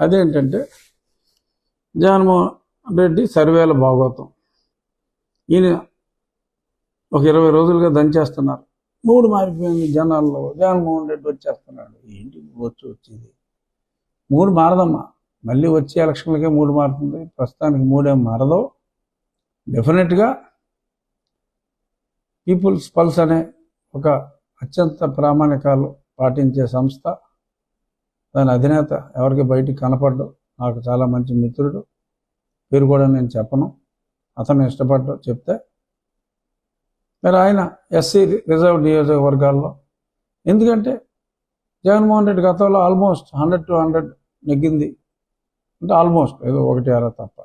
అదేంటంటే జగన్మోహన్ రెడ్డి సర్వేల భాగవతం ఈయన ఒక ఇరవై రోజులుగా దంచేస్తున్నారు. మూడు మారిపోయింది జనాల్లో. జగన్మోహన్ రెడ్డి వచ్చేస్తున్నాడు. ఏంటి వచ్చి వచ్చేది? మూడు మారదమ్మా. మళ్ళీ వచ్చే ఎలక్షన్లకే మూడు మారుతుంది. ప్రస్తుతానికి మూడేం మారదు. డెఫినెట్గా పీపుల్స్ పల్స్ అనే ఒక అత్యంత ప్రామాణికాలు పాటించే సంస్థ. దాని అధినేత ఎవరికి బయటికి కనపడ్డు. నాకు చాలా మంచి మిత్రుడు. పేరు కూడా నేను చెప్పను. అతను ఇష్టపడ్డు చెప్తే మరి ఆయన ఎస్సీ రిజర్వ్ నియోజకవర్గాల్లో. ఎందుకంటే జగన్మోహన్ రెడ్డి గతంలో ఆల్మోస్ట్ హండ్రెడ్ టు హండ్రెడ్ నెగ్గింది. అంటే ఆల్మోస్ట్ ఏదో ఒకటి అర తప్ప.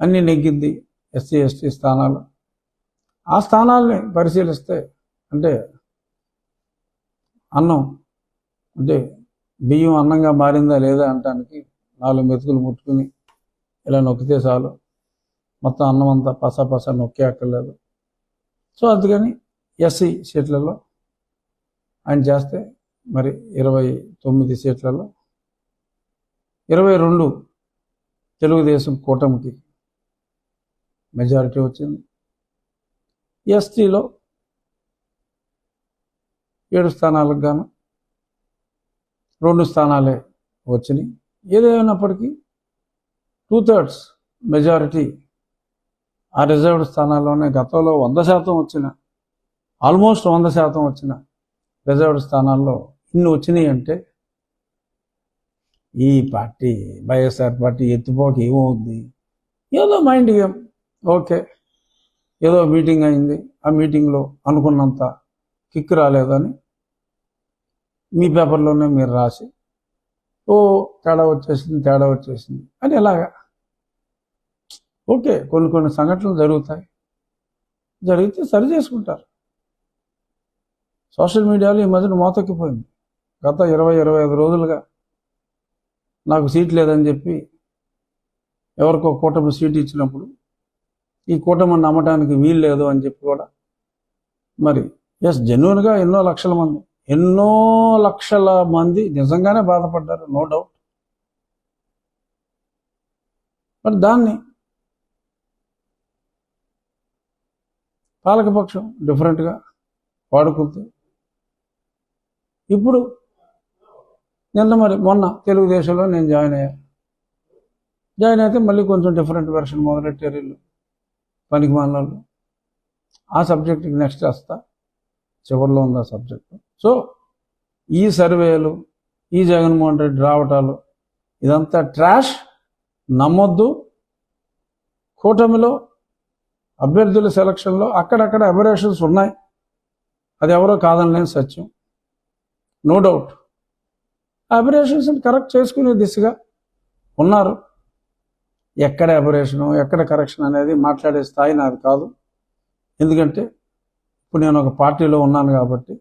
అన్నీ నెగ్గింది ఎస్సీ ఎస్టీ స్థానాలు. ఆ స్థానాల్ని పరిశీలిస్తే అంటే అన్నం అంటే బియ్యం అన్నంగా మారిందా లేదా అంటానికి నాలుగు మెతుకులు ముట్టుకుని ఇలా నొక్కితే చాలు. మొత్తం అన్నం అంతా పసా పసా నొక్కే అక్కర్లేదు సో అందుకని ఎస్సీ సీట్లలో ఆయన చేస్తే మరి ఇరవై తొమ్మిది సీట్లలో ఇరవై రెండు తెలుగుదేశం కూటమికి మెజారిటీ వచ్చింది. ఎస్టీలో ఏడు స్థానాలకు గాను రెండు స్థానాలే వచ్చినాయి. ఏదేమైనప్పటికీ టూ థర్డ్స్ మెజారిటీ ఆ రిజర్వ్డ్ స్థానాల్లోనే గతంలో వంద శాతం వచ్చిన ఆల్మోస్ట్ వంద శాతం వచ్చిన రిజర్వ్డ్ స్థానాల్లో ఇన్ని వచ్చినాయి అంటే ఈ పార్టీ వైఎస్ఆర్ పార్టీ ఎత్తుపోక ఏమవుద్ది? ఏదో మైండ్ గేమ్ ఓకే. ఏదో మీటింగ్ అయింది. ఆ మీటింగ్లో అనుకున్నంత కిక్ రాలేదని మీ పేపర్లోనే మీరు రాసి ఓ తేడా వచ్చేసింది తేడా వచ్చేసింది అని ఎలాగా? ఓకే కొన్ని కొన్ని సంఘటనలు జరుగుతాయి. జరిగితే సరి చేసుకుంటారు. సోషల్ మీడియాలో ఈ మధ్యన మోతక్కిపోయింది. గత ఇరవై ఇరవై ఐదు రోజులుగా నాకు సీట్ లేదని చెప్పి ఎవరికో కూటమి సీట్ ఇచ్చినప్పుడు ఈ కూటమిని నమ్మటానికి వీలు లేదు అని చెప్పి కూడా మరి ఎస్ జెన్యున్గా ఎన్నో లక్షల మంది ఎన్నో లక్షల మంది నిజంగానే బాధపడ్డారు నో డౌట్ మరి దాన్ని పాలకపక్షం డిఫరెంట్గా వాడుకుంది. ఇప్పుడు నిన్న మరి మొన్న తెలుగుదేశంలో నేను జాయిన్ అయ్యా. జాయిన్ అయితే మళ్ళీ కొంచెం డిఫరెంట్ వెర్షన్ మొదలెట్టారు వీళ్ళు పనికి మాలలో ఆ సబ్జెక్ట్కి నెక్స్ట్ వస్తా. చివరిలో ఉంది ఆ సబ్జెక్టు. సో ఈ సర్వేలు ఈ జగన్మోహన్ రెడ్డి రావటాలు ఇదంతా ట్రాష్ నమ్మొద్దు. కూటమిలో అభ్యర్థుల సెలక్షన్లో అక్కడక్కడ అబరేషన్స్ ఉన్నాయి. అది ఎవరో కాదనలేని సత్యం. No doubt. అబరేషన్స్ కరెక్ట్ చేసుకునే దిశగా ఉన్నారు. ఎక్కడ అబరేషను ఎక్కడ కరెక్షన్ అనేది మాట్లాడే స్థాయి నాది కాదు. ఎందుకంటే ఇప్పుడు నేను ఒక పార్టీలో ఉన్నాను కాబట్టి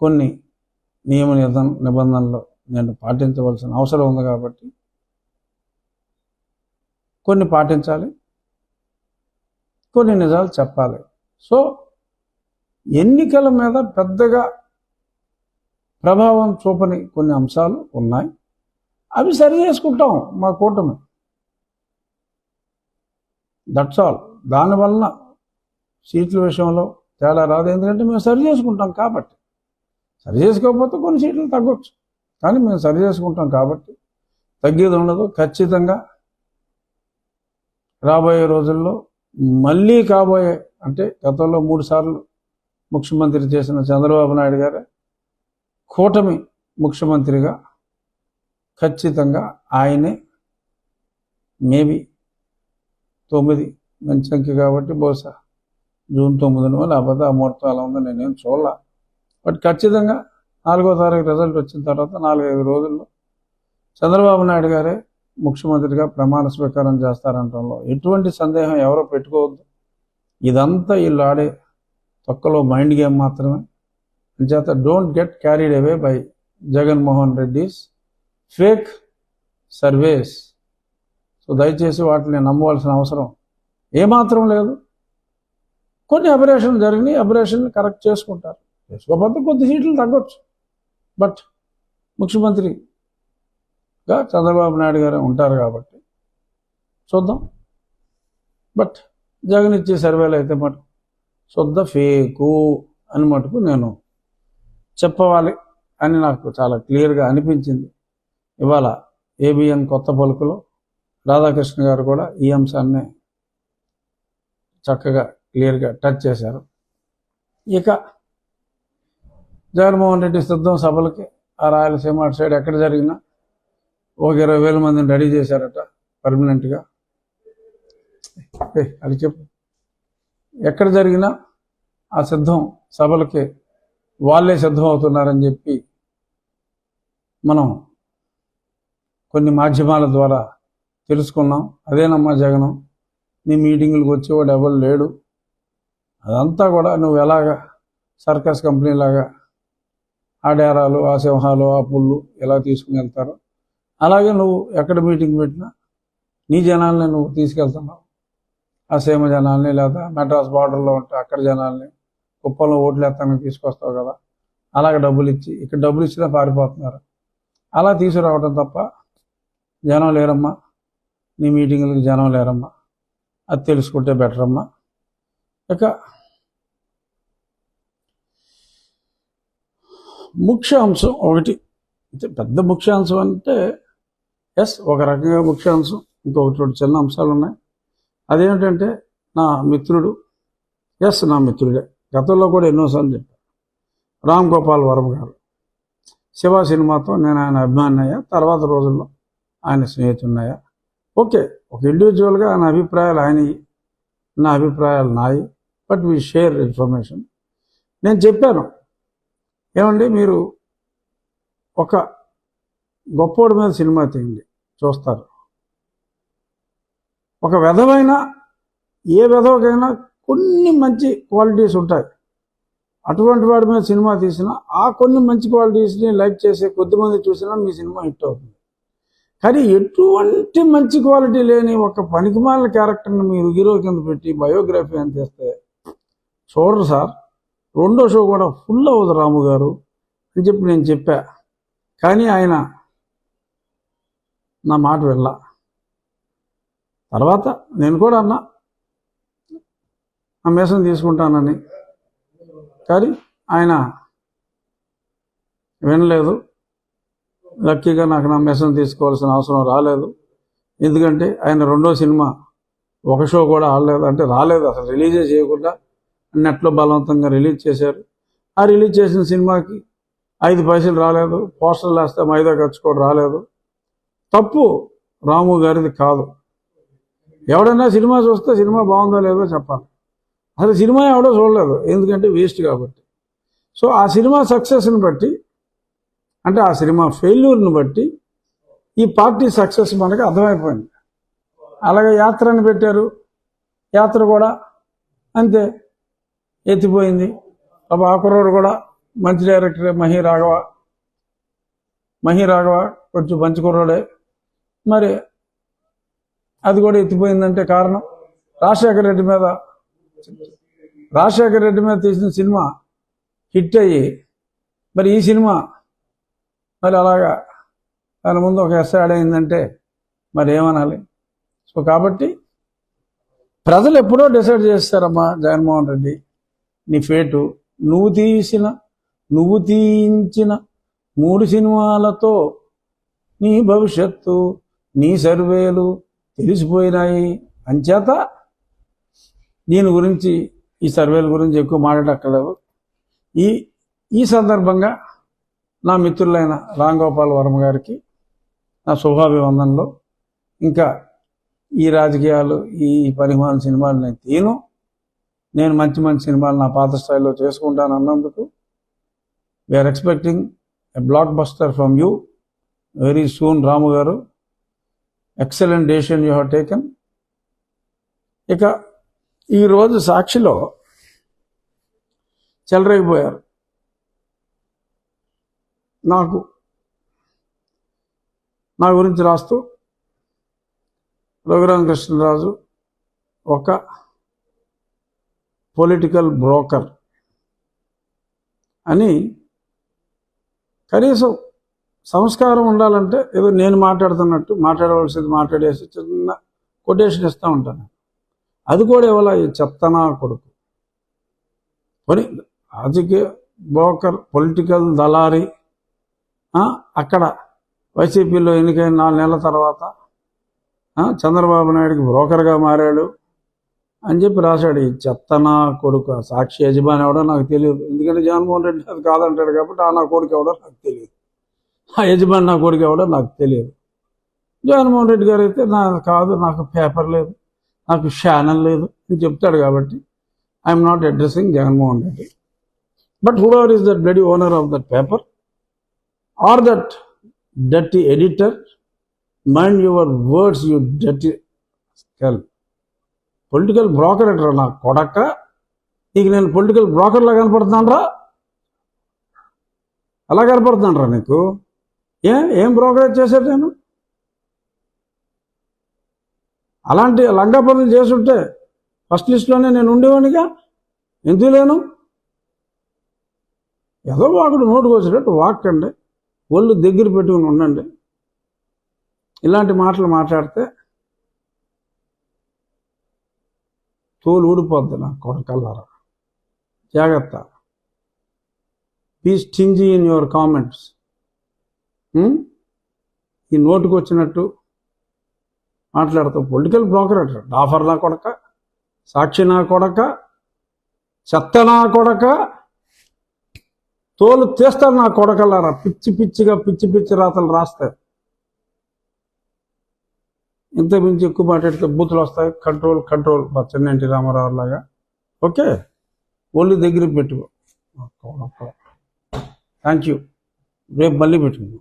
కొన్ని నియమ నిబంధనలు నేను పాటించవలసిన అవసరం ఉంది కాబట్టి కొన్ని పాటించాలి కొన్ని నిజాలు చెప్పాలి. సో ఎన్నికల మీద పెద్దగా ప్రభావం చూపని కొన్ని అంశాలు ఉన్నాయి. అవి సరి చేసుకుంటాం మా కూటమి. దట్స్ ఆల్ దానివలన సీట్ల విషయంలో తేడా రాదు. ఎందుకంటే మేము సరి చేసుకుంటాం కాబట్టి. సరి చేసుకోకపోతే కొన్ని సీట్లు తగ్గొచ్చు. కానీ మేము సరి చేసుకుంటాం కాబట్టి తగ్గేది ఉండదు. ఖచ్చితంగా రాబోయే రోజుల్లో మళ్ళీ కాబోయే అంటే గతంలో మూడు సార్లు ముఖ్యమంత్రి చేసిన చంద్రబాబు నాయుడు గారే కూటమి ముఖ్యమంత్రిగా ఖచ్చితంగా ఆయనే మేబీ తొమ్మిది మంచి సంఖ్య కాబట్టి బహుశా జూన్ తొమ్మిదినో లేకపోతే ఆ ముహూర్తం అలా ఉందో నేనేం చూడాల. బట్ ఖచ్చితంగా నాలుగో తారీఖు రిజల్ట్ వచ్చిన తర్వాత నాలుగైదు రోజుల్లో చంద్రబాబు నాయుడు గారే ముఖ్యమంత్రిగా ప్రమాణ స్వీకారం చేస్తారంటంలో ఎటువంటి సందేహం ఎవరో పెట్టుకోవద్దు. ఇదంతా వీళ్ళు ఆడే తొక్కలో మైండ్ గేమ్ మాత్రమే. అంచేత don't get carried away by Jaganmohan Reddy's fake surveys. So దయచేసి వాటిని నమ్మవలసిన అవసరం ఏమాత్రం లేదు. కొన్ని అబరేషన్లు జరిగినాయి అబరేషన్లు కరెక్ట్ చేసుకుంటారు. చేసుకోకపోతే కొద్ది సీట్లు తగ్గొచ్చు. బట్ ముఖ్యమంత్రి చంద్రబాబు నాయుడు గారు ఉంటారు కాబట్టి చూద్దాం. బట్ జగన్ ఇచ్చే సర్వేలు అయితే మటుకు శుద్ధ ఫేకు అని మటుకు నేను చెప్పవాలి అని నాకు చాలా క్లియర్గా అనిపించింది. ఇవాళ ఏబిఎన్ కొత్త పలుకులో రాధాకృష్ణ గారు కూడా ఈ అంశాన్ని చక్కగా క్లియర్గా టచ్ చేశారు. ఇక జగన్మోహన్ రెడ్డి సిద్ధం సభలకి ఆ రాయలసీమ అటు సైడ్ ఎక్కడ జరిగినా ఒక ఇరవై వేల మందిని రెడీ చేశారట పర్మనెంట్గా. అది చెప్పు. ఎక్కడ జరిగినా ఆ సిద్ధం సభలకి వాళ్ళే సిద్ధం అవుతున్నారని చెప్పి మనం కొన్ని మాధ్యమాల ద్వారా తెలుసుకున్నాం. అదేనమ్మా జగనం. నీ మీటింగులకు వచ్చేవాడు ఎవరు లేడు. అదంతా కూడా నువ్వు ఎలాగా సర్కస్ కంపెనీ లాగా ఆ డేరాలు ఆ సింహాలు ఆ పుల్లు ఎలా తీసుకుని వెళ్తారో అలాగే నువ్వు ఎక్కడ మీటింగ్ పెట్టినా నీ జనాల్ని నువ్వు తీసుకెళ్తున్నావు. ఆ సీమ జనాల్ని లేదా మెడ్రాస్ బార్డర్లో ఉంటే అక్కడ జనాల్ని కుప్పంలో ఓట్లు ఎత్తానికి తీసుకొస్తావు కదా అలాగే డబ్బులు ఇచ్చి ఇక్కడ డబ్బులు ఇచ్చినా పారిపోతున్నారు. అలా తీసుకురావడం తప్ప జనం లేరమ్మా. నీ మీటింగులకు జనం లేరమ్మా. అది తెలుసుకుంటే బెటర్ అమ్మా ఇక ముఖ్య అంశం ఒకటి. అంటే పెద్ద ముఖ్య అంశం అంటే ఎస్ ఒక రకంగా ముఖ్య అంశం. ఇంకొకటి రెండు చిన్న అంశాలు ఉన్నాయి. అదేమిటంటే నా మిత్రుడు ఎస్ నా మిత్రుడే. గతంలో కూడా ఎన్నోసార్లు చెప్పాను రామ్ గోపాల్ వర్మ గారు. శివ సినిమాతో నేను ఆయన అభిమాని తర్వాత రోజుల్లో ఆయన స్నేహితున్నాయా ఓకే ఒక ఇండివిజువల్గా ఆయన అభిప్రాయాలు ఆయనవి. నా అభిప్రాయాలు నాయి. బట్ వీ షేర్ ఇన్ఫర్మేషన్ నేను చెప్పాను. ఏమండి? మీరు ఒక గొప్పోడి మీద సినిమా తీయండి. చూస్తారు. ఒక విధమైన ఏ విధవకైనా కొన్ని మంచి క్వాలిటీస్ ఉంటాయి. అటువంటి వాడి మీద సినిమా తీసినా ఆ కొన్ని మంచి క్వాలిటీస్ని లైక్ చేసే కొద్దిమంది చూసినా మీ సినిమా హిట్ అవుతుంది. కానీ ఎటువంటి మంచి క్వాలిటీ లేని ఒక పనికిమాల క్యారెక్టర్ని మీరు హీరో కింద పెట్టి బయోగ్రఫీ అని చేస్తే చూడరు సార్ రెండో షో కూడా ఫుల్ అవ్వదు రాము గారు. అని చెప్పి నేను చెప్పా. కానీ ఆయన నా మాట వెళ్ళా తర్వాత నేను కూడా అన్నా ఆ మేసం తీసుకుంటానని. కానీ ఆయన వినలేదు. లక్కీగా నాకు నా మెసేజ్ తీసుకోవాల్సిన అవసరం రాలేదు. ఎందుకంటే ఆయన రెండో సినిమా ఒక షో కూడా ఆడలేదు. అంటే రాలేదు అసలు రిలీజే చేయకుండా నెట్లో బలవంతంగా రిలీజ్ చేశారు. ఆ రిలీజ్ చేసిన సినిమాకి ఐదు పైసలు రాలేదు. పోస్టర్లు వేస్తే మైదా ఖర్చు కూడా రాలేదు. తప్పు రాము గారిది కాదు. ఎవడైనా సినిమా చూస్తే సినిమా బాగుందో లేదో చెప్పాలి. అసలు సినిమా ఎవడో చూడలేదు. ఎందుకంటే వేస్ట్ కాబట్టి. సో ఆ సినిమా సక్సెస్ని బట్టి అంటే ఆ సినిమా ఫెయిల్యూర్ని బట్టి ఈ పార్టీ సక్సెస్ మనకి అర్థమైపోయింది. అలాగే యాత్రని పెట్టారు. యాత్ర కూడా అంతే. ఎత్తిపోయింది. పాప ఆ కుర్రోడు కూడా మంచి డైరెక్టరే మహి రాఘవ మహి రాఘవ కొంచెం మంచి కుర్రోడే. మరి అది కూడా ఎత్తిపోయిందంటే కారణం రాజశేఖర రెడ్డి మీద రాజశేఖర రెడ్డి మీద తీసిన సినిమా హిట్ అయ్యి మరి ఈ సినిమా మరి అలాగా దాని ముందు ఒక ఎస్ యాడ్ అయిందంటే మరి ఏమనాలి? సో కాబట్టి ప్రజలు ఎప్పుడో డిసైడ్ చేస్తారమ్మా జగన్మోహన్ రెడ్డి. నీ ఫేటు నువ్వు తీసిన నువ్వు తీయించిన మూడు సినిమాలతో నీ భవిష్యత్తు నీ సర్వేలు తెలిసిపోయినాయి. అంచేత దీని గురించి ఈ సర్వేల గురించి ఎక్కువ మాట్లాడక్కర్లేదు. ఈ ఈ సందర్భంగా నా మిత్రులైన రామ్ గోపాల్ వర్మ గారికి నా శుభాభివందనలు. ఇంకా ఈ రాజకీయాలు ఈ పరిమాణ సినిమాలు నేను తీను నేను మంచి మంచి సినిమాలు నా పాత స్థాయిలో చేసుకుంటాను అన్నందుకు. We're expecting a blockbuster from you very soon Ramu గారు. Excellent decision you have taken ఇక ఈరోజు సాక్షిలో చెలరేగిపోయారు నాకు నా గురించి రాస్తూ రఘురామకృష్ణరాజు ఒక పొలిటికల్ బ్రోకర్ అని కనీసం సంస్కారం ఉండాలంటే ఏదో నేను మాట్లాడుతున్నట్టు మాట్లాడవలసింది మాట్లాడేసి చిన్న కొటేషన్ ఇస్తూ ఉంటాను. అది కూడా ఇవాళ ఈ కొడుకు. కొని రాజకీయ బ్రోకర్ పొలిటికల్ దళారి అక్కడ వైసీపీలో ఎన్నికైన నాలుగు నెలల తర్వాత చంద్రబాబు నాయుడుకి బ్రోకర్గా మారాడు. అని చెప్పి రాశాడు. ఈ చెత్తనా కొడుకు సాక్షి యజమాని ఎవడో నాకు తెలియదు. ఎందుకంటే జగన్మోహన్ రెడ్డి అది కాదంటాడు కాబట్టి ఆ నా కొడుకు ఎవడో నాకు తెలియదు. ఆ యజమాని నా కొడుకు ఎవడో నాకు తెలియదు. జగన్మోహన్ రెడ్డి గారు అయితే నా కాదు నాకు పేపర్ లేదు నాకు ఛానల్ లేదు అని చెప్తాడు కాబట్టి I'm not addressing Jaganmohan Reddy. But whoever is that bloody owner of that paper or that dirty editor? Mind your words you dirty skel political broker అంటారా నా కొడక్క నీకు నేను పొలిటికల్ బ్రోకర్లా కనపడుతున్నానరా? అలా కనపడుతున్నానరా నీకు? ఏ ఏం బ్రోకరేజ్ చేశాడు నేను? అలాంటి లంగా పనులు చేసుంటే ఫస్ట్ లిస్ట్లోనే నేను ఉండేవాడిగా ఎందుకు లేను? ఏదో వాకుడు నోటుకు వచ్చినట్టు వాక్కండి. ఒళ్ళు దగ్గర పెట్టుకుని ఉండండి. ఇలాంటి మాటలు మాట్లాడితే తోలు ఊడిపోద్ది నా కొడకల్లారా జాగ్రత్త. Be stingy in your comments ఈ నోటుకు వచ్చినట్టు మాట్లాడతావు. పొలిటికల్ బ్రోకర్ అంటారు. డాఫర్ నా కొడక సాక్షి నా కొడక చెత్త నా కొడక తోలు తీస్తారు నా కొడకల్లారా పిచ్చి పిచ్చిగా పిచ్చి పిచ్చి రాతలు రాస్తారు ఇంత మించి ఎక్కువ మాట్లాడితే బూతులు వస్తాయి. కంట్రోల్ కంట్రోల్ బచ్చన్న ఎన్టీ రామారావు లాగా. ఓకే? ఒళ్ళు దగ్గరికి పెట్టుకో. థ్యాంక్ యూ రేపు మళ్ళీ పెట్టుకుందాం.